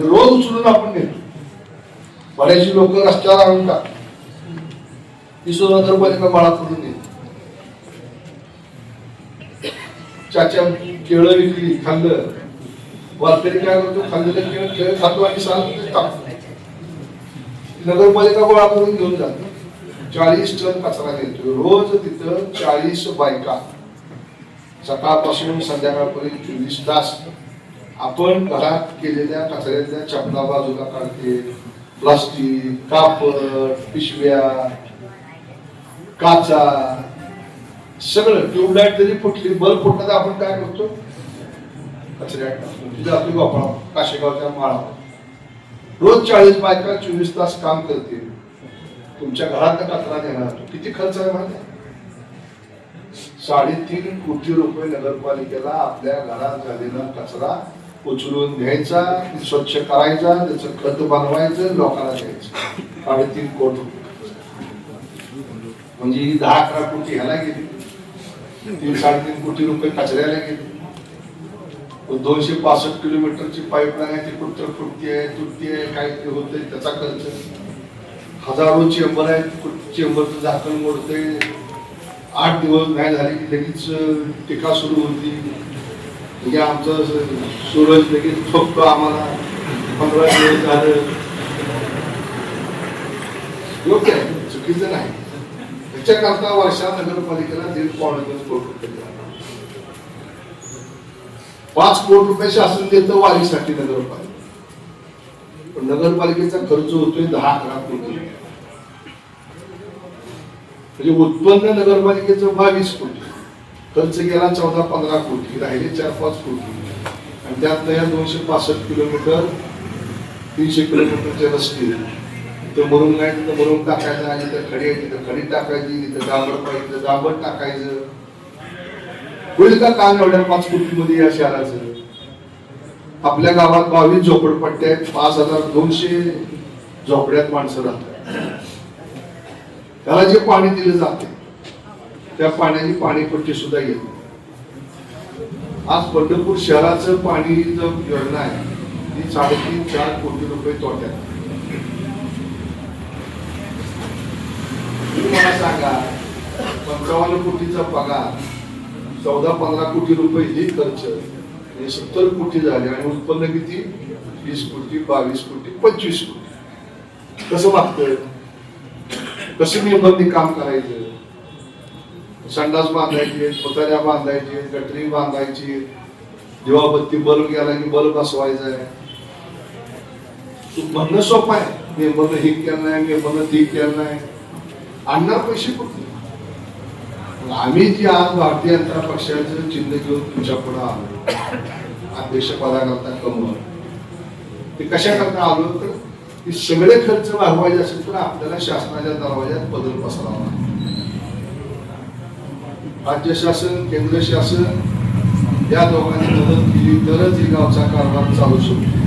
रोज उचलून आपण नेतो बऱ्याचशी लोक रस्त्यावर आणून टाक ती सुद्धा नगरपालिका बाळा करून देते चाच्या केळं विकली खाल्लं. वारकरी काय करतो? खाल्लेलं केळं केळं खातो आणि सांगतो टाकतो. नगरपालिका गोळा करून घेऊन जातो. चाळीस टन कचरा नेतो रोज तिथं चाळीस बायका. सकाळपासून संध्याकाळपर्यंत चोवीस तास आपण घरात केलेल्या कचऱ्यातल्या चपला बाजूला काढते प्लास्टिक कापड पिशव्या काचा सगळं. ट्यूबलाईट जरी फुटली बल्ब फुटला तर आपण काय करतो? कचऱ्यात टाकतो. तिथे आपली वापरा काशेगावच्या माळा रोज चाळीस बायका चोवीस तास काम करते. तुमच्या घरात कचरा देणार किती खर्च आहे माहिती साडेतीन कोटी रुपये नगरपालिकेला आपल्या घरात झालेला कचरा उचलून घ्यायचा स्वच्छ करायचा त्याचं खत बनवायचं लोकांना द्यायचं. साडेतीन कोटी रुपये म्हणजे ही दहा अकरा कोटी ह्याला गेली. तीन साडेतीन कोटी रुपये कचऱ्याला गेले. दोनशे पासष्ट किलोमीटरची पाईपलाईन आहे ती कुठं फुटतीये आहे काय ते होत त्याचा खर्च. हजारो चेंबर आहेत चेंबरचं झाकण मोडतंय. आठ दिवस नाही झाले की लगेच टीका सुरू होती. म्हणजे आमचं सूरज लगेच ठोकतो आम्हाला पंधरा दिवस झालं. योग्य आहे चुकीचं नाही. त्याच्याकरता वर्षा नगरपालिकेला दीड पावणे दोन कोटी रुपये पाच कोटी रुपये शासन देतं वारीसाठी नगरपालिका पण नगरपालिकेचा खर्च होतोय दहा अकरा कोटी. म्हणजे उत्पन्न नगरपालिकेचं बावीस कोटी. खर्च गेला चौदा पंधरा कोटी राहिले चार पाच कोटी आणि त्यात या दोनशे पासष्ट किलोमीटर तीनशे किलोमीटरचे रस्ते तिथं मरून नाही तिथं मरून टाकायचं आणि तिथं खडी आहे तिथं खडी टाकायची तिथं डांबर पाहिजे तिथं डांबर टाकायचं. होईल का काम एवढ्या पाच कोटीमध्ये या शहराचं आपल्या गावात बावीस झोपडपट्ट्या आहेत पाच हजार दोनशे झोपड्यात माणसं राहतात. त्याला जे पाणी दिलं जाते त्या पाण्याची पाणीपट्टी सुद्धा येत आज पंढरपूर शहराचं पाणी जर योजना आहे. ती साडेतीन चार कोटी रुपये तोट्यात. तुम्ही मला सांगा पंचावन्न कोटीचा पगार चौदा पंधरा कोटी रुपये ही खर्च हे सत्तर कोटी झाले आणि उत्पन्न किती? वीस कोटी बावीस कोटी पंचवीस कोटी. कसं वागतंय? कशी निर्बंधी काम करायचं? संडास बांधायचे पुतळ्या बांधायचे गटरी बांधायची. दिवाबत्ती बल्ब गेला की बल्ब बसवायचा आहे म्हणणं सोपं आहे. मी म्हणणं हे केलं नाही मी म्हणणं ती केलं नाही. आणणार पैसे कुठे आम्ही जी आज भारतीय जनता पक्षाचं चिन्ह घेऊन तुमच्यापुढे आलो. अध्यक्ष पदाकरता कमवलं ते कशा करता आलो तर? सगळे खर्च भागवायचे असेल तर आपल्याला शासनाच्या दरवाज्यात बदल पसरावा लागेल. राज्य शासन केंद्र शासन या दोघांनी मदत केली तरच ही गावचा कारभार चालू शकतो.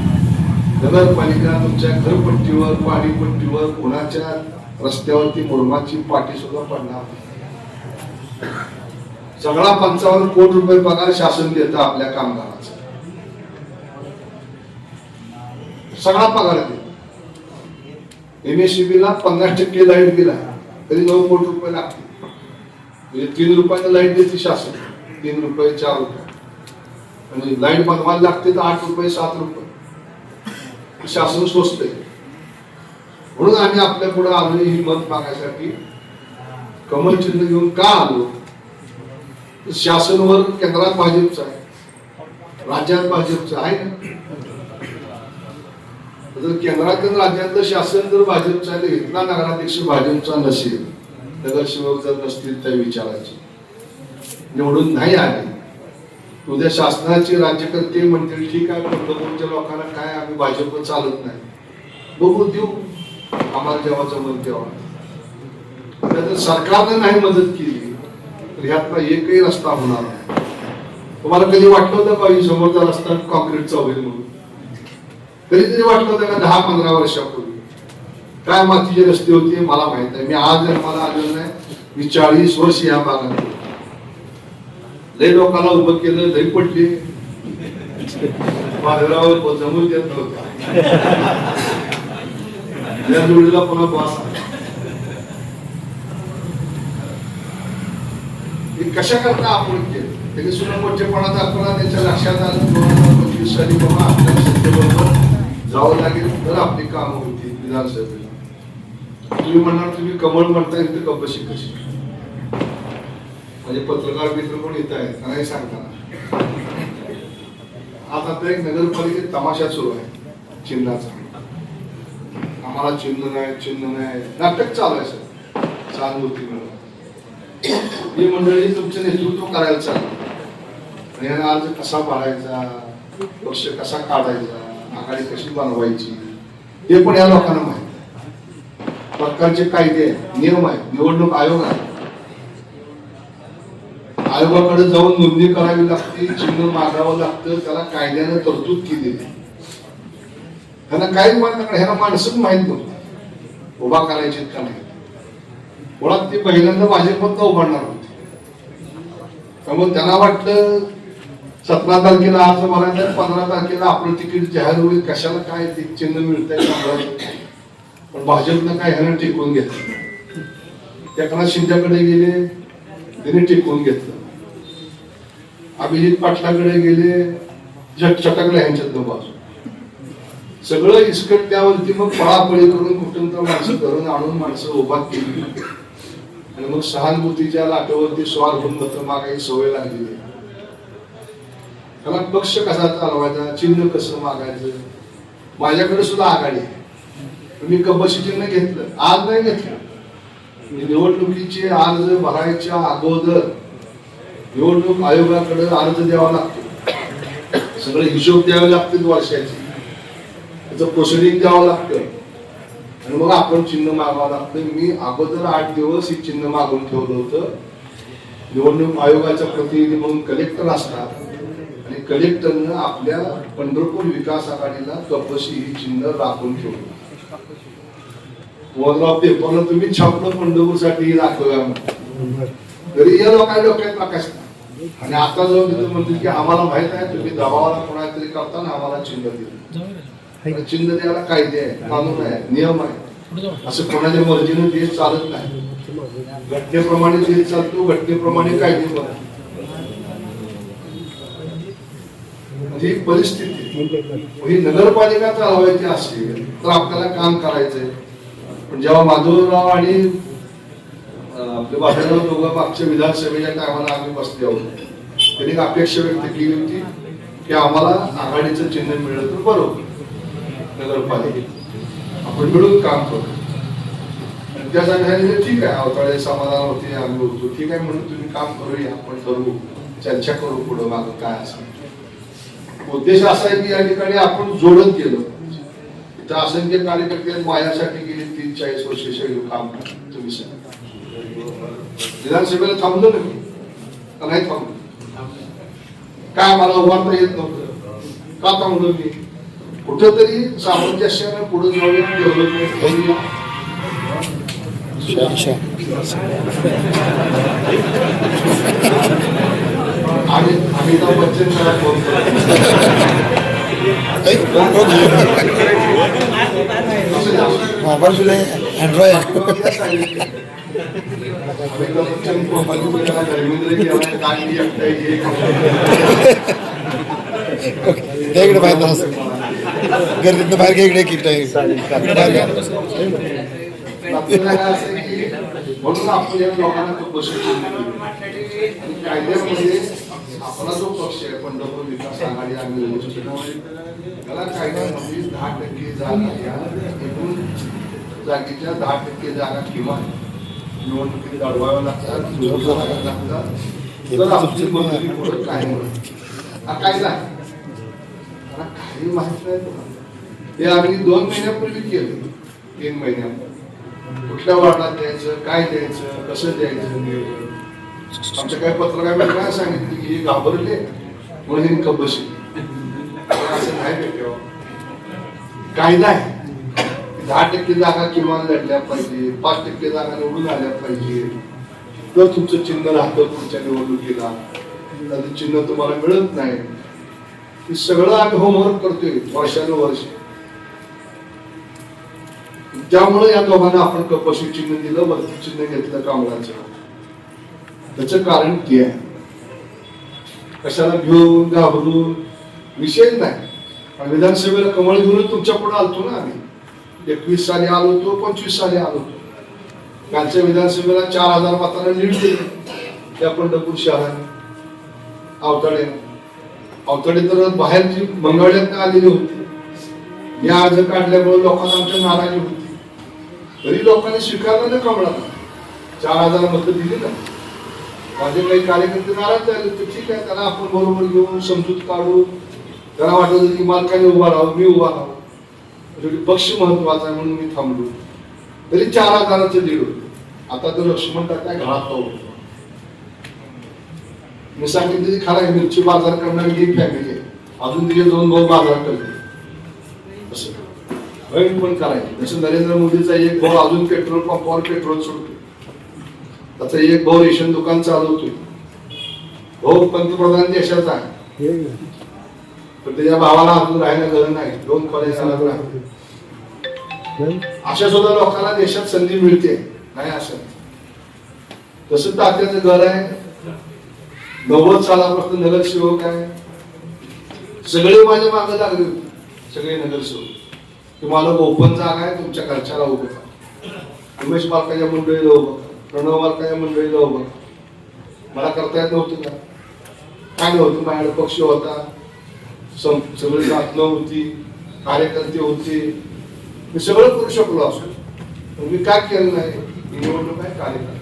नगरपालिका तुमच्या घरपट्टीवर पाणीपट्टीवर कोणाच्या रस्त्यावरती मुरमाची पाठी सुद्धा पडणार सगळा पंचावन्न कोटी रुपये पगार शासन देतं आपल्या कामगाराचा. सगळा पगार देत. एमएससीबीला पन्नास टक्के लाइट बिल आहे तरी नऊ कोटी रुपये लागतील. म्हणजे तीन रुपयाला लाइट देते शासन. तीन रुपये चार रुपये. आणि लाइट बनवायला लागते तर आठ रुपये सात रुपये. शासन स्वस्त आहे म्हणून आम्ही आपल्या पुढे आलो ही मत मागायसाठी. कमल चिन्ह घेऊन का आलो? शासनवर केंद्रात भाजपचं आहे. राज्यात भाजपचं आहे ना? जर राज्यातलं शासन जर भाजपचं आहे तर इथला नगराध्यक्ष भाजपचा नसेल. नगरसेवक जर नसतील तर विचारायचे निवडून नाही आले. उद्या शासनाचे राज्यकर्ते म्हणतील ठीक आहे पंढरपूरच्या लोकांना काय आम्ही भाजप चालत नाही. बघू देऊ. आम्हाला जेव्हा जमत तेव्हा. जर सरकारने नाही मदत केली. तर ह्यातला एकही रस्ता होणार नाही. तुम्हाला कधी वाटलं होतं का समोरचा रस्ता कॉन्क्रीटचा होईल म्हणून? कधीतरी वाटलं होतं का दहा पंधरा वर्षापूर्वी? काय मातीचे रस्ते होते मला माहीत आहे मी आज मला आलेलं नाही. मी चाळीस वर्ष या भागात लय लोकांना उभं केलं लय पडले. बाजारावर जमून देत नव्हता. या जोडीला पुन्हा बॉस कशा करता आपण केलं? त्याने सुद्धा मोठेपणा दाखवला त्याच्या लक्षात आलं. दोन हजार पंचवीस साली बाबा आपल्या सत्तेबरोबर जावं लागेल तर आपली कामं होती विधानसभेत तुम्ही म्हणणार तुम्ही कमळ म्हणताय तर कपशी कशी म्हणजे पत्रकार मित्र पण येत आहेत? नाही सांगताना? आता एक नगरपालिकेत तमाशा सुरू आहे चिन्हाचा. आम्हाला चिन्ह नाही चिन्ह नाही. नाटक चालू आहे सर. सहानुभूती मिळून ही मंडळी तुमचं नेतृत्व करायला चालू. आणि अर्ज कसा भरायचा? पक्ष कसा काढायचा? आघाडी कशी बनवायची? हे पण या लोकांना माहिती. पक्कांचे कायदे आहेत नियम आहेत निवडणूक आयोग आहे. आयोगाकडे जाऊन नोंदणी करावी लागते चिन्ह मागावं लागतं त्याला कायद्याने तरतूद केली त्यांना काही माहीत ह्याला माणसं माहीत नव्हतं. उभा करायचे का नाही? मुळात ते पहिल्यांदा भाजपत उभारणार होते. त्यामुळे त्यांना वाटलं सतरा तारखेला अर्ज भरायचा पंधरा तारखेला आपलं तिकीट जाहीर होईल कशाला काय ते चिन्ह मिळतंय पण भाजपनं काय ह्यानं टिकवून घेतलं एकनाथ शिंदेकडे गेले त्याने टिकवून घेतलं. अभिजित पाटलाकडे गेले जग चटकले ह्यांच्यातलं बाजू. सगळं इसकट त्यावरती मग पळापळी करून कुठून तर माणसं घरून आणून माणसं उभा केली. आणि मग सहानुभूतीच्या लाटेवरती स्वार होऊन मागायची सवय लागलेली त्याला पक्ष कसा चालवायचा चिन्ह कसं मागायचं? माझ्याकडे सुद्धा आघाडी आहे. मी कबशी चिन्ह घेतलं आज नाही घेतलं. म्हणजे निवडणुकीचे अर्ज भरायच्या अगोदर निवडणूक आयोगाकडे अर्ज द्यावा लागतो. सगळे हिशोब द्यावे लागतील वर्षाचे. त्याचं प्रोसिडिंग द्यावं लागतं. आणि मग आपण चिन्ह मागावं लागतं. मी अगोदर आठ दिवस ही चिन्ह मागून ठेवलं होतं. निवडणूक आयोगाचा प्रतिनिधी म्हणून कलेक्टर असतात. आणि कलेक्टरनं आपल्या पंढरपूर विकास आघाडीला कपशी ही चिन्ह राखून ठेवलं. मोजराव पेपरला तुम्ही छापलं पंढरपूरसाठी म्हणून. तरी या लोकांच्या डोक्यात प्रकाश. आणि आता जाऊन तिथे म्हणतील की आम्हाला माहीत आहे तुम्ही दबावाला कोणातरी करताना आम्हाला चिन्ह दिलं चिन्ह द्यायला कायदे आहे कानून आहे नियम आहे असं कोणाच्या मर्जीने देश चालत नाही. घटनेप्रमाणे देश चालतो घटनेप्रमाणे कायदे बनतो म्हणजे ही परिस्थिती ही नगरपालिका चालवायची असेल तर आपल्याला काम करायचंय. पण जेव्हा माधवराव आणि आपले बाबूराव दोघं मागच्या विधानसभेच्या टायमाला आम्ही बसले आहोत त्यांनी एक अपेक्षा व्यक्त केली होती की आम्हाला आघाडीचं चिन्ह मिळलं तर बरोबर. नगरपालिकेत. आपण मिळून काम करू. त्या सांगितलं ठीक आहे अवताळे समाधान होते आम्ही होतो ठीक आहे म्हणून तुम्ही काम करूया आपण करू. चर्चा करू पुढं माग काय असं उद्देश असा आहे की या ठिकाणी आपण जोडत गेलो. इथं असंख्य कार्यकर्ते माझ्यासाठी गेली तीन चाळीस वर्ष शैली काम. तुम्ही विधानसभेला थांबलो ना मी नाही थांबलो? काय मला उभारता येत नव्हतं. का थांबलो मी कुठंतरी सामंजस्यानं पुढे जाऊया डेव्हलपमेंट आणि अमिताभ बच्चन मला फोन मोबाईल तुला अँड्रॉइड त्या इकडे बाहेर नसतं गर्दीतनं बाहेर घ्या इकडे किट आहे म्हणून आपण या लोकांना तो पक्ष कायद्यामध्ये म्हणजे आपला जो पक्ष आहे पंढरपूर विकास आघाडी आम्ही त्याला कायद्यामध्ये दहा टक्के जागा या एकूण जागेच्या दहा टक्के जागा किमान निवडणुकीत अडवाव्या लागतात लागतात. तर आपली मंजुरी पुढे काय म्हणून हा कायदा आहे. मला काही माहीत नाही हे आम्ही दोन महिन्यापूर्वी केलं. तीन महिन्यापूर्वी. कुठल्या वार्डात द्यायचं काय द्यायचं कसं द्यायचं नियोजन. आमच्या काही पत्रकार काय सांगितलं की हे घाबरले म्हणून हे गप्प असं नाही भेटावं हो. कायदा आहे दहा टक्के जागा किमान लढल्या पाहिजे पाच टक्के जागा निवडून आल्या पाहिजे. तर तुमचं चिन्ह राहतं पुढच्या निवडणुकीला चिन्ह तुम्हाला मिळत नाही. सगळं आम्ही होमवर्क करतोय वर्षानुवर्ष. त्यामुळे या दोघांना आपण कपशी चिन्ह दिलं वरती चिन्ह घेतलं कामगारचं त्याचं कारण ते आहे. कशाला घेऊन घाबरून? विषय नाही. विधानसभेला कमळ घेऊन तुमच्यापुढे आलतो ना आम्ही. एकवीस साली आलो होतो पंचवीस साली आलो होतो. कालच्या विधानसभेला चार हजार मतांना लीड दिली. त्या पंढरपूर शहराने. अवताडे. अवताडे तर बाहेरची मंगळ्यात आलेली होती. या अर्ज काढल्यामुळे लोकांना आमच्या नाराजी होती. तरी लोकांनी स्वीकारलं ना कमळाला चार हजार मतं दिली ना. माझे काही कार्यकर्ते नाराज झाले तर ठीक आहे त्याला आपण बरोबर घेऊन समजूत काढू त्याला वाटत की मालकाने उभा राहू मी उभा राहू शेवटी म्हणजे पक्ष महत्त्वाचा आहे म्हणून मी थांबलो. तरी चार हजाराचं दीड होतं. आता तर लक्ष्मण काय घरात होतो मी सांगितलं की खरा आहे, मिरची बाजार करणारी ही फॅमिली आहे. अजून तिचे दोन भाऊ बाजार करते होईल पण करायचं. जसं नरेंद्र मोदीचा एक भाऊ अजून पेट्रोल पंपावर पेट्रोल सोडतो त्याचा एक भाऊ रेशन दुकान चालवतोय. भाऊ पंतप्रधान देशाचा आहे. पण त्याच्या भावाला अजून राहायला घर नाही. दोन कॉलेज अशा सुद्धा लोकांना देशात संधी मिळते. नाही असं. तसं तात्याचं घर आहे. नव्वद सालापासून नगरसेवक आहे. सगळे माझ्या मागे लागले होते. सगळे नगरसेवक. तुम्हाला ओपन जागा आहे तुमच्या घरच्याला उभं उमेश मालकाच्या मंडळीला उभं प्रणव मालकाच्या मंडळीला उभं मला करता येत नव्हतं का? काय नव्हतं माझ्याकडे पक्ष होता. सम- सगळी साधनं होती कार्यकर्ते होते. मी सगळं करू शकलो असो. पण मी काय केलं नाही? निवडणूक आहे कार्यकर्ता.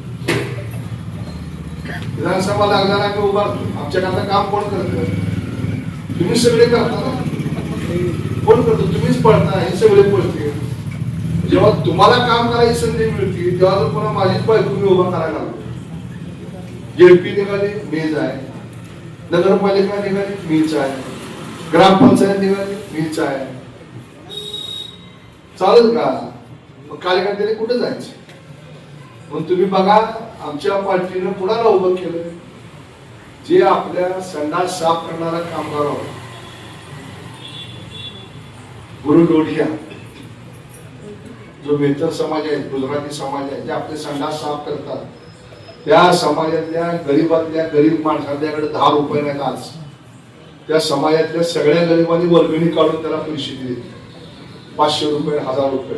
विधानसभा लागणार आम्ही उभारतो? आमच्याकडनं काम कोण करत? तुम्ही सगळे करता ना. कोण करतो तुम्हीच पळता हे सगळे पळते जेव्हा तुम्हाला काम करायची संधी मिळते तेव्हा जर पुन्हा माझीच बायको तुम्ही उभा करायला लागलो. जेडपी निघाली मीच आहे नगरपालिका निघाली मीच आहे ग्रामपंचायत निघाली मीच आहे चालेल का? मग कार्यकर्त्याने कुठे जायचं? मग तुम्ही बघा आमच्या पार्टीनं कुणाला उभं केलं? जे आपल्या संडास साफ करणारा कामगार होता. गुरु डोढिया जो मेहतर समाज आहे गुजराती समाज आहे जे आपले संडास साफ करतात त्या समाजातल्या गरीबातल्या गरीब माणसाच्याकडे दहा रुपये नाहीत आज. त्या समाजातल्या सगळ्या गरिबांनी वर्गणी काढून त्याला पैसे दिले. पाचशे रुपये हजार रुपये.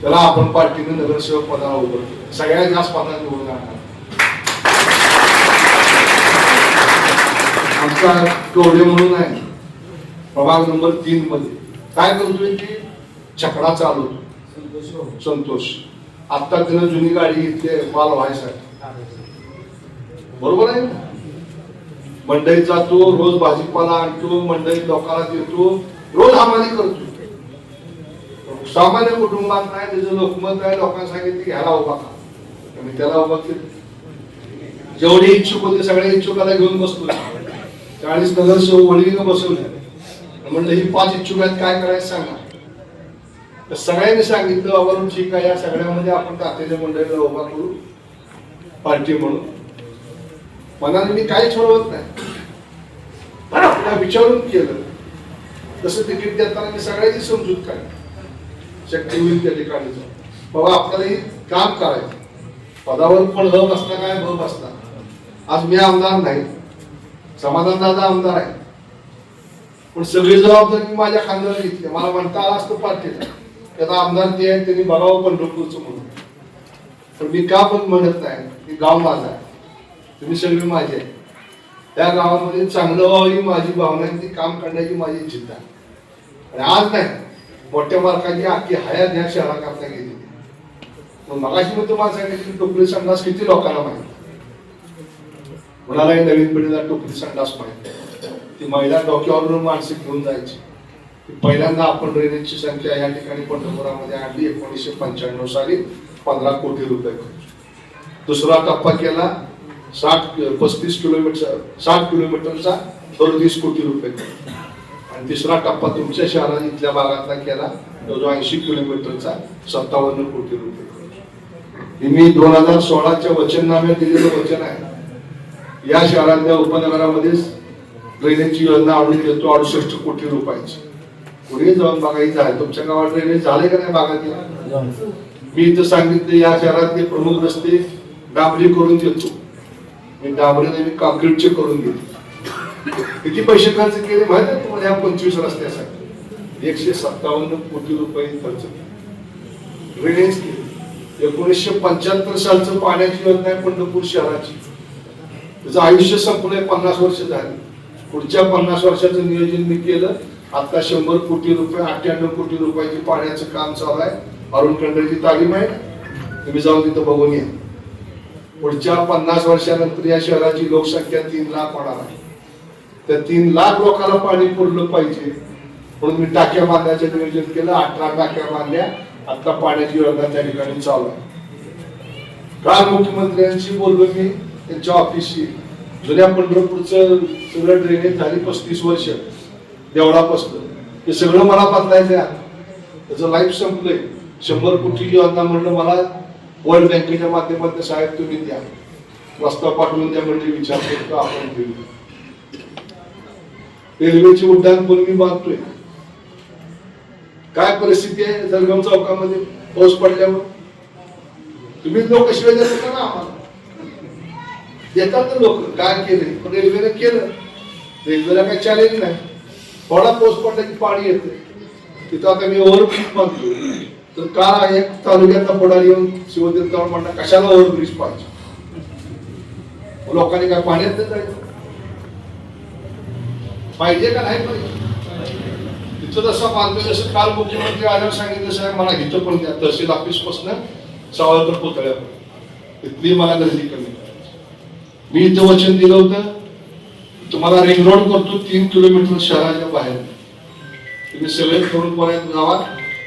त्याला आपण पार्टीने नगरसेवक पदाला उभं सगळ्यात जास्त पदाला निवडून जाणार आमचा टोळे म्हणून आहे. प्रभाग नंबर तीन मध्ये. काय करतोय की छकडा चालवतो संतोष आता तिनं जुनी गाडी घेतली आहे माल व्हायसाठी. बरोबर आहे मंडईत जातो रोज भाजीपाला आणतो मंडईत लोकांना देतो रोज हमाली करतो. सामान्य कुटुंबात नाही त्याचं लोकमत आहे लोकांना सांगितलं की ह्याला उभा का मी त्याला उभा केलं. जेवढे इच्छुक होते सगळे इच्छुकाला घेऊन बसलो. चाळीस नगरसेवक वडील बसवले. म्हणलं ही पाच इच्छुक आहेत काय करायचं सांगा. तर सगळ्यांनी सांगितलं अवरून ठीक आहे या सगळ्यामध्ये आपण तात्याच्या मंडळीला उभा करू पार्टी म्हणून. मनाने मी काहीच ठरवत नाही. पण विचारून केलं. तसं तिकीट देताना मी सगळ्याची समजूत काढली. शक्य होईल त्या ठिकाणी जाऊन. बाबा आपल्याला हे काम करायचं. पदावर पण ह असता काय ब बसता आज मी आमदार नाही. समाधान दादा आमदार आहे. पण सगळी जबाबदारी मी माझ्या खांद्यावर घेतली. मला म्हणता आला असतो पार्टीला. त्याचा आमदार ते आहे त्यांनी बघावं पंढरपूरचं म्हणून. पण मी का पण म्हणत नाही? की गाव माझा आहे. तुम्ही सगळे माझे आहे. त्या गावामध्ये चांगलं व्हावं ही माझी भावना आहे. ती काम करण्याची माझी चिंता आहे. आणि आज नाही. मोठ्या मार्काची अख्खी हयात ह्या शहराकरता गेली. मग मगाशी मी तुम्हाला सांगितलं की टोपली संडास किती लोकांना माहिती? कुणालाही नवीन पिढीला टोपली संडास माहिती. ती महिला डोक्यावरून मानसिक घेऊन जायची. पहिल्यांदा आपण ड्रेनेजची संख्या या ठिकाणी पंढरपुरामध्ये आणली एकोणीसशे पंच्याण्णव साली पंधरा कोटी रुपये दुसरा टप्पा केला साठ पस्तीस किलोमीटर साठ किलोमीटरचा अडतीस कोटी रुपये आणि तिसरा टप्पा तुमच्या शहरात इथल्या भागातला केला तो जो ऐंशी किलोमीटरचा सत्तावन्न कोटी रुपये मी दोन हजार सोळाच्या वचननाम्यात दिलेलं वचन आहे. या शहरातल्या उपनगरामध्ये ड्रेनेजची योजना आणून देतो अडुसष्ट कोटी रुपयाची. पुढे जाऊन बघायचं आहे तुमच्या गावात ड्रेनेज झाले का नाही भागात मी इथं सांगितलं या शहरातले प्रमुख रस्ते डांबरी करून देतो. मी डांबरीने मी कॉन्क्रीटचे करून देतो. किती पैसे खर्च केले माहिती आहे तुम्हाला या पंचवीस रस्त्यासाठी? एकशे सत्तावन्न कोटी रुपये खर्च केले. ड्रेनेज केले. एकोणीसशे पंच्याहत्तर सालचं पाण्याची योजना आहे पंढरपूर शहराची. त्याचं आयुष्य संपलंय पन्नास वर्ष झाली. पुढच्या पन्नास वर्षाचं नियोजन मी केलं. आता शंभर कोटी रुपये अठ्ठ्याण्णव कोटी रुपयाची पाण्याचं काम चालू आहे. अरुण खंडरेची तालीम आहे. तुम्ही जाऊन तिथं बघून या. पुढच्या पन्नास वर्षानंतर या शहराची लोकसंख्या तीन लाख होणार आहे. त्या तीन लाख लोकांना पाणी पुरलं पाहिजे. म्हणून मी टाक्या बांधण्याचं नियोजन केलं. अठरा टाक्या बांधल्या. आता पाण्याची योजना त्या ठिकाणी चालू आहे. काल मुख्यमंत्र्यांशी बोललो मी. त्यांच्या ऑफिसशी जुन्या पंढरपूरचं सगळं ड्रेनेज झाली पस्तीस वर्ष देवळापासलं ते सगळं मला बदलायचं आहे त्याचं लाईफ संपलंय. शंभर कोटी योजना म्हणलं मला वर्ल्ड बँकेच्या माध्यमातून साहेब तुम्ही द्या. प्रस्ताव पाठवून द्या म्हणजे विचार करतो आपण रेल्वेचे रेल्वेची उड्डाण पण मी बांधतोय काय परिस्थिती आहे? जळगाव चौकामध्ये पाऊस पडल्यावर? तुम्ही लोक शिवाय देतात ना आम्हाला? येतात ना लोक. काय केले पण रेल्वेने केलं. रेल्वेला काही चॅलेंज नाही. थोडा पोस्ट पडला की पाणी येते. तिथं आता मी ओव्हरब्रिज बांधतो तर का एक तालुक्यातला पुढारी येऊन शिवतीर्थावर म्हणला कशाला ओव्हरब्रिज पाहिजे? लोकांनी काय पाण्यात जायचं पाहिजे का नाही पाहिजे? तिथं जसं बांधतो जसं काल मुख्यमंत्री आल्यावर सांगितलं साहेब मला इथं पण द्या. तहसील ऑफिसपासून सावरकर पुतळ्यावर. इथली मला गर्दी कमी मी इथं वचन दिलं होतं. तुम्हाला रिंग रोड करतो तीन किलोमीटर शहराच्या बाहेर. तुम्ही सगळे तरुण जावा. गावात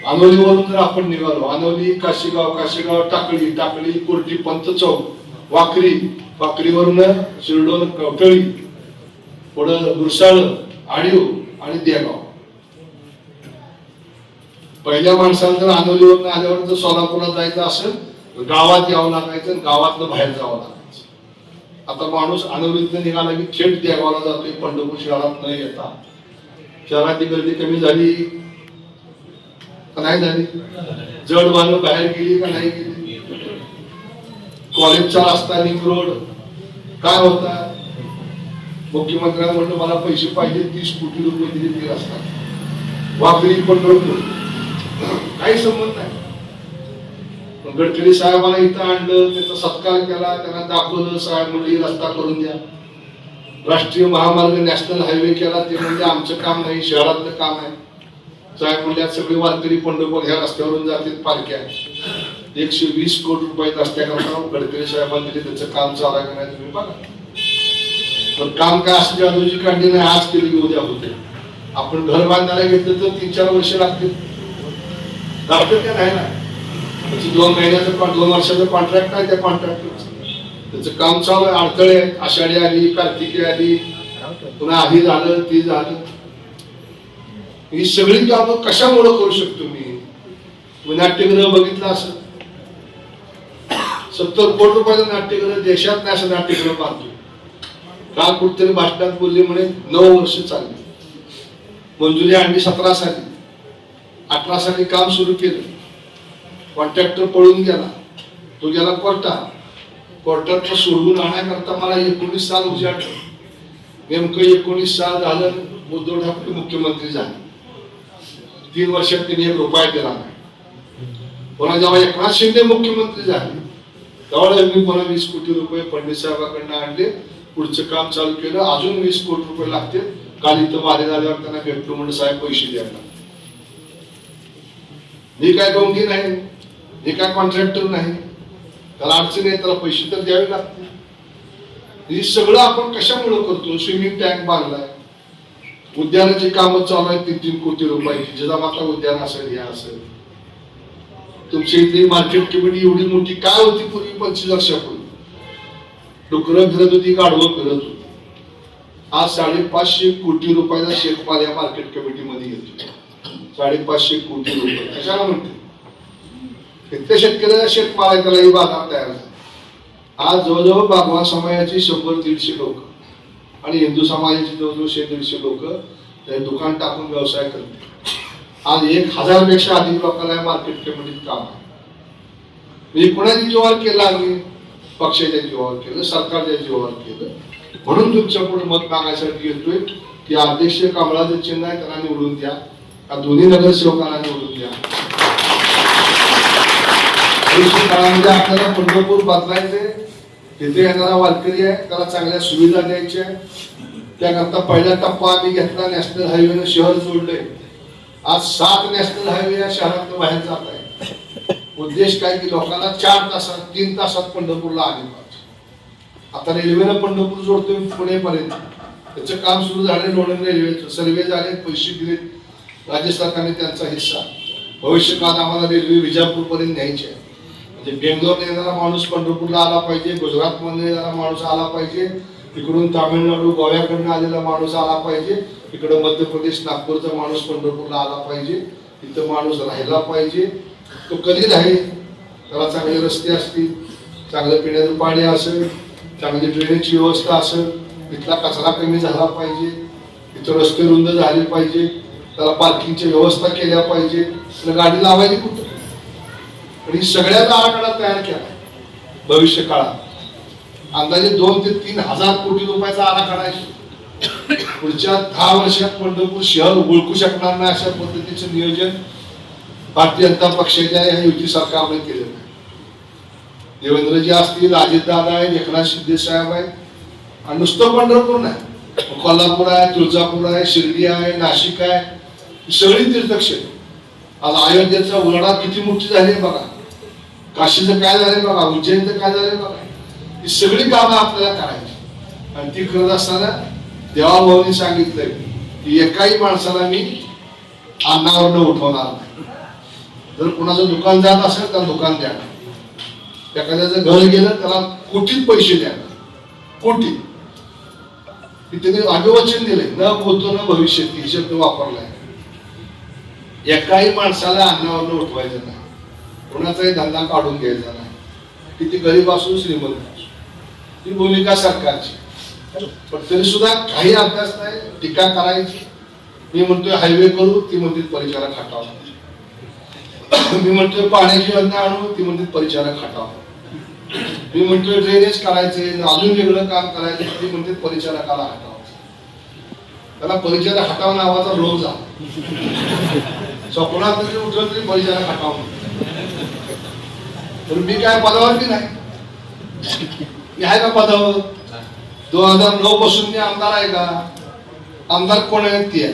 आनोलीवरून जर आपण निघालो आनोली काशीगाव काशीगाव टाकळी टाकळी कुर्टी पंत चौक वाकरी वाकरीवरून शिरडोन कवटळी पुढं गुरसाळ आडिओ आणि देगाव. पहिल्या माणसाला जर आनोलीवरून आल्यावर जर सोलापूरला जायचं असेल गावात यावं लागायचं गावातलं बाहेर जावं लागायचं. आता माणूस आनोलीतनं निघाला की थेट देवाला जातोय पंढरपूर शहरात न येता. शहरातली गर्दी कमी झाली. का नाही झाली? जड वाहनं बाहेर गेली का नाही गेली? कॉलेजचा रस्ता लिंक रोड काय होता? मुख्यमंत्र्यांना म्हणलं मला पैसे पाहिजे तीस कोटी रुपये दिले ते रस्ता वाकडी पंढरपूर. काही संबंध नाही. गडकरी साहेबांना इथं आणलं त्याचा सत्कार केला त्यांना दाखवलं साहेब म्हणजे रस्ता करून द्या. राष्ट्रीय महामार्ग नॅशनल हायवे केला ते म्हणजे आमचं काम नाही शहरातलं काम आहे. साहेब म्हणजे सगळे वारकरी पंढरपूर ह्या रस्त्यावरून जातील पालख्या एकशे वीस कोटी रुपये रस्त्याकरता गडकरी साहेबांनी दिले त्याचं काम चालू का नाही तुम्ही बघा. पण काम काय असं जादूची काढली नाही आज केली उद्या होते. आपण घर बांधायला घेतलं तर तीन चार वर्ष लागतील. लागतं का नाही ना? त्याची दोन महिन्याचं दोन वर्षाचं कॉन्ट्रॅक्ट आहे त्या कॉन्ट्रॅक्ट त्याचं काम चालू आहे अडथळे आषाढी आली कार्तिकी आली पुन्हा आधी झालं ती झालं. ही सगळी कामं कशामुळे करू शकतो मी? तुम्ही नाट्यगृह बघितलं असं. सत्तर कोटी रुपयाचं नाट्यगृह देशात नाही असं नाट्यगृह बांधतो काल कुठतरी भाषणात बोलले म्हणे नऊ वर्ष चालली. मंजुरी आणली सतरा साली. अठरा साली काम सुरू केलं. कॉन्ट्रॅक्टर पळून गेला. तो गेला कोर्टात. कोर्टात सोडवून आणण्याकरता मला एकोणीस साल उजाडलं नेमकं एकोणीस साल झालं उद्धव ठाकरे मुख्यमंत्री झाले. तीन वर्षात त्यांनी एक रुपया दिला नाही. पुन्हा जेव्हा एकनाथ शिंदे मुख्यमंत्री झाले तेव्हा मी पुन्हा वीस कोटी रुपये पंडित साहेबांकडनं आणले. पुढचं काम चालू केलं. अजून वीस कोटी रुपये लागतील काल इथं मारे झाल्यावर त्यांना भेटलो म्हणून साहेब पैसे द्यायला. मी काय डोंगी नाही. हे काय कॉन्ट्रॅक्टर नाही. त्याला अडचण आहे त्याला पैसे तर द्यावे लागतील. हे सगळं आपण कशामुळे करतो? स्विमिंग टँक बांधलाय. उद्यानाची कामं चालू आहेत तीन तीन कोटी रुपयाची. जिजामाता उद्यान असेल हे असेल. तुमची इथली मार्केट कमिटी एवढी मोठी काय होती पूर्वी? पंचवीस वर्षापूर्वी. डुकरं फिरत होती गाढवं फिरत होती. आज साडेपाचशे कोटी रुपयाचा शेतमाल या मार्केट कमिटीमध्ये येतो साडेपाचशे कोटी रुपये. कशाला म्हणते? त्या शेतकऱ्याला शेतमाल आहे त्यालाही बाजार तयार झाली. आज जवळजवळ बागवा समाजाची शंभर दीडशे लोक आणि हिंदू समाजाची जवळजवळ शे दीडशे लोक ते दुकान टाकून व्यवसाय करते आज एक हजारपेक्षा अधिक लोकांना या मार्केट कमिटीत काम आहे. म्हणजे कोणाच्या जीवावर केलं आम्ही पक्षाच्या जीवावर केलं सरकारच्या जीवावर केलं. म्हणून तुमच्यापुढे मत मागायसाठी येतोय की अध्यक्ष कमळाचं चिन्ह आहे त्यांना निवडून द्या. का दोन्ही नगरसेवकांना निवडून द्या? भविष्य काळामध्ये आपल्याला पंढरपूर बदलायचे तिथे येणारा वारकरी आहे त्याला चांगल्या सुविधा द्यायच्या. त्याकरता पहिला टप्पा आम्ही घेतला नॅशनल हायवेनं शहर जोडले. आज सात नॅशनल हायवे या शहरात बाहेर जात आहे उद्देश काय की लोकांना चार तासात तीन तासात पंढरपूरला आले पाहिजे आता रेल्वेनं पंढरपूर जोडतोय पुणेपर्यंत. त्याचं काम सुरू झालं लोणंद रेल्वेचं. सर्वे झाले पैसे दिले राज्य सरकारने त्यांचा हिस्सा. भविष्यकाळात आम्हाला रेल्वे विजापूरपर्यंत न्यायची आहे. म्हणजे बेंगलोरने येणारा माणूस पंढरपूरला आला पाहिजे गुजरात जरा येणारा माणूस आला पाहिजे इकडून तामिळनाडू गोव्याकडनं आलेला माणूस आला पाहिजे इकडं मध्य प्रदेश नागपूरचा माणूस पंढरपूरला आला पाहिजे इथं माणूस राहिला पाहिजे. तो कधी राहील त्याला चांगले रस्ते असतील चांगलं पिण्याचं पाणी असेल चांगली ड्रेनेजची व्यवस्था असेल इथला कचरा कमी झाला पाहिजे इथं रस्ते रुंद झाले पाहिजे त्याला पार्किंगची व्यवस्था केल्या पाहिजे त्याला गाडी लावायची कुठं? पण ही सगळ्याचा आराखडा तयार केला. भविष्य काळात. अंदाजे दोन ते तीन हजार कोटी रुपयाचा आराखडा आहे. पुढच्या दहा वर्षात पंढरपूर शहर ओळखू शकणार नाही अशा पद्धतीचे नियोजन भारतीय जनता पक्षाच्या या युती सरकारने केलेलं आहे. देवेंद्रजी असतील अजितदादा आहेत एकनाथ शिंदे साहेब आहेत. आणि नुसतं पंढरपूर नाही. कोल्हापूर आहे तुळजापूर आहे शिर्डी आहे नाशिक आहे. सगळी तीर्थक्षेत्र. आज अयोध्येचा उलडा किती मोठी झाली बघा. काशीचं काय झालंय बघा उज्जैनचं काय झालंय बघा. ही सगळी कामं आपल्याला करायची. आणि ती करत असताना देवाभाऊनी सांगितलंय की एकाही माणसाला मी अन्नावरनं उठवणार नाही. जर कुणाचं दुकान जात असेल तर दुकान द्या. एखाद्याचं घर गेलं त्याला कोटीत पैसे द्या. कोटी की त्याने अभिवचन दिले न होतो न भविष्य ही शब्द वापरलाय. एकाही माणसाला अन्नावरनं उठवायचं नाही. कोणाचाही धंदा काढून घ्यायचा नाही. किती गरीब असून श्रीमंत असो ही भूमिका सरकारची. पण तरी सुद्धा काही अभ्यास नाही टीका करायची. मी म्हणतोय हायवे करू ती म्हणते परिचारा खाटावा मी म्हणतोय पाण्याची योजना आणू ती म्हणते परिचारा खाटावा मी म्हणतोय ड्रेनेज करायचे अजून वेगळं काम करायचं ती म्हणते परिचारकाला हटावं. त्याला परिचारा हटाव नावाचा रोग झाला स्वप्नात तरी उठलं तरी परिचारा म्हणतो तर मी काय पदावर बी नाही. मी आहे का पदावर? दोन हजार नऊ पासून मी आमदार आहे का? आमदार कोण आहे? ती आहे.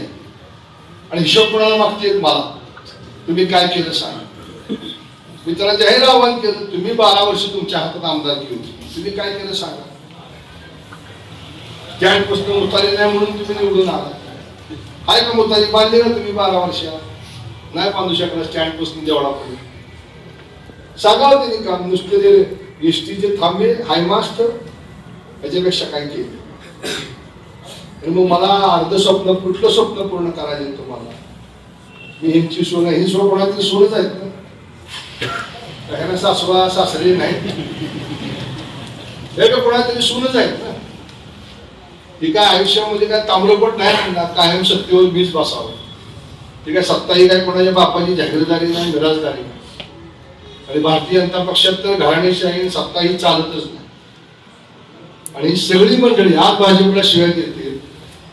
आणि हिशोब कोणाला मागते मला? तुम्ही काय केलं सांगा. मी त्याला जाहीर आव्हान केलं तुम्ही बारा वर्ष तुमच्या हातात आमदार घेऊन तुम्ही काय केलं सांगा. स्टँड प्रश्न उतारी नाही म्हणून तुम्ही निवडून आला. आहे का मुतारी? बांधले ना तुम्ही बारा वर्ष. नाही बांधू शकला स्टँडपासून देवळा सांगावं त्यांनी काम नुसते ते एसटीचे थांबे हायमास्ट याच्यापेक्षा काय केलं? आणि मग मला अर्ध स्वप्न कुठलं स्वप्न पूर्ण करायचं आहे तुम्हाला? मी ह्यांची सोनं ही सोनं कोणाची? सोनच आहेत ना? ह्यांना सासवा सासरे नाहीत. हे का कोणातरी सोनच आहेत ना? ही काय आयुष्यामध्ये काय ताम्रपट नाही ना कायम सत्तेवर बीज बसावं. ती काय सत्ता ही काय कोणाच्या बापाची जाहीरदारी नाही मिराजदारी नाही. आणि भारतीय जनता पक्षात तर घराणेशाही सत्ता ही चालतच नाही. आणि सगळी मंडळी आज भाजपला शिवाय देते.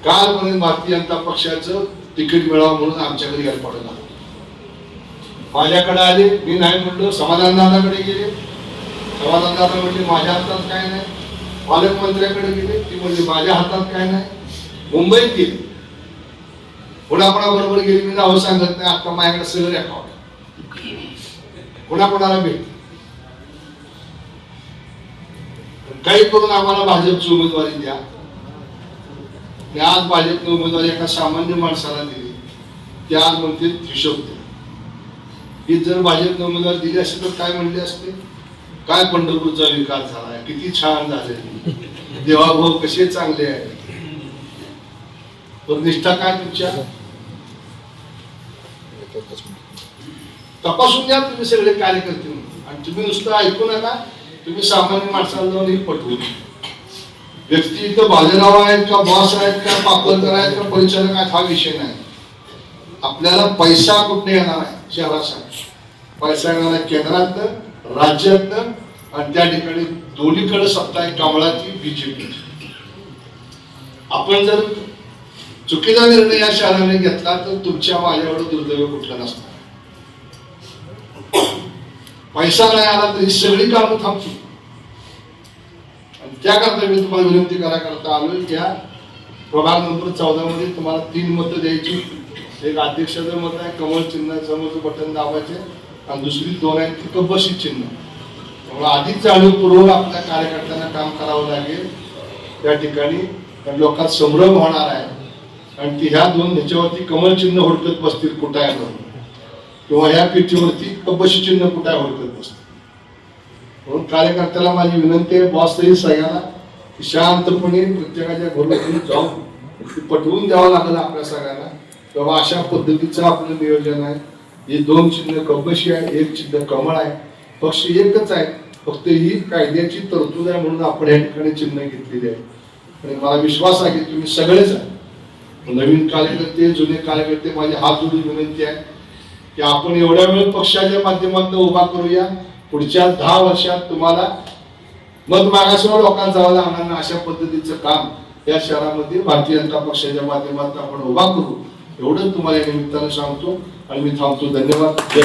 कालपर्यंत भारतीय जनता पक्षाचं तिकीट मिळावं म्हणून आमच्याकडे यायला पडलं माझ्याकडे आले मी नाही म्हणलो समाधान दादाकडे गेले. समाधान दादा माझ्या हातात काय नाही. पालकमंत्र्याकडे गेले ती म्हणजे माझ्या हातात काय नाही. मुंबईत गेले. कोणाकोणाबरोबर गेले मी नावं सांगत नाही. आता माझ्याकडे सगळं अकाउंट कोणाकोणाला मिळते काही करून आम्हाला भाजपची उमेदवारी द्या. आज भाजपने उमेदवारी एका सामान्य माणसाला दिली. ते आज म्हणते हिशोब द्या. ही जर भाजपने उमेदवारी दिली असते तर काय म्हणले असते? काय पंढरपूरचा विकास झालाय? किती छान झाले देवाभाऊ कसे चांगले आहे तर निष्ठा काय तुमच्या? तपासून घ्या तुम्ही सगळे कार्यकर्ते म्हणून. आणि तुम्ही नुसतं ऐकू नका तुम्ही सामान्य माणसाला जाऊन हे पटवू व्यक्ती इथं बाजीराव आहेत का बॉस आहेत का पापलकर आहेत का परिचालक आहेत हा विषय नाही. आपल्याला पैसा कुठे येणार आहे शहरासाठी? पैसा येणार आहे केंद्रातनं राज्यातनं आणि त्या ठिकाणी दोन्हीकडे सत्ता आहे कमळाची बीजेपी आपण जर चुकीचा निर्णय या शहराने घेतला तर तुमच्या माझ्यावर दुर्दैव कुठलं नसणार. पैसा नाही आला तर ही सगळी कामं थांबतील. आणि त्याकरता मी तुम्हाला विनंती कराकरता आलो की या प्रभाग नंबर चौदा मध्ये तुम्हाला तीन मतं द्यायची. एक अध्यक्षाचं मत आहे कमळ चिन्ह समोरचं बटन दाबायचे. आणि दुसरी दोन आहेत ती कब्बशी चिन्ह. त्यामुळे आधीच जाणीवपूर्वक आपल्या कार्यकर्त्यांना काम करावं लागेल. त्या ठिकाणी त्या लोकांत संभ्रम होणार आहे. आणि ती ह्या दोन ह्याच्यावरती कमल चिन्ह हुडकत बसतील कुठं आहे म्हणून. किंवा ह्या पिठीवरती कपशी चिन्ह कुठं आहे हुडकत म्हणून कार्यकर्त्याला माझी विनंती आहे बॉस तरी सगळ्यांना शांतपणे प्रत्येकाच्या घरोघरी जाऊन ते पटवून द्यावं लागलं आपल्या सगळ्यांना. किंवा अशा पद्धतीचं आपलं नियोजन आहे. हे दोन चिन्ह कपशी आहे एक चिन्ह कमळ आहे. पक्ष एकच आहे. फक्त ही कायद्याची तरतूद आहे म्हणून आपण या ठिकाणी चिन्ह घेतलेली आहे. आणि मला विश्वास आहे की तुम्ही सगळेच आहे नवीन कार्यकर्ते जुने कार्यकर्ते माझी हात जोडून विनंती आहे. की आपण एवढ्या वेळ पक्षाच्या माध्यमातून उभा करूया. पुढच्या दहा वर्षात तुम्हाला मग मागासवर लोकांना जावं लागणार ना अशा पद्धतीचं काम या शहरामध्ये भारतीय जनता पक्षाच्या माध्यमातून आपण उभा करू. एवढंच तुम्हाला या निमित्तानं सांगतो आणि मी थांबतो. धन्यवाद.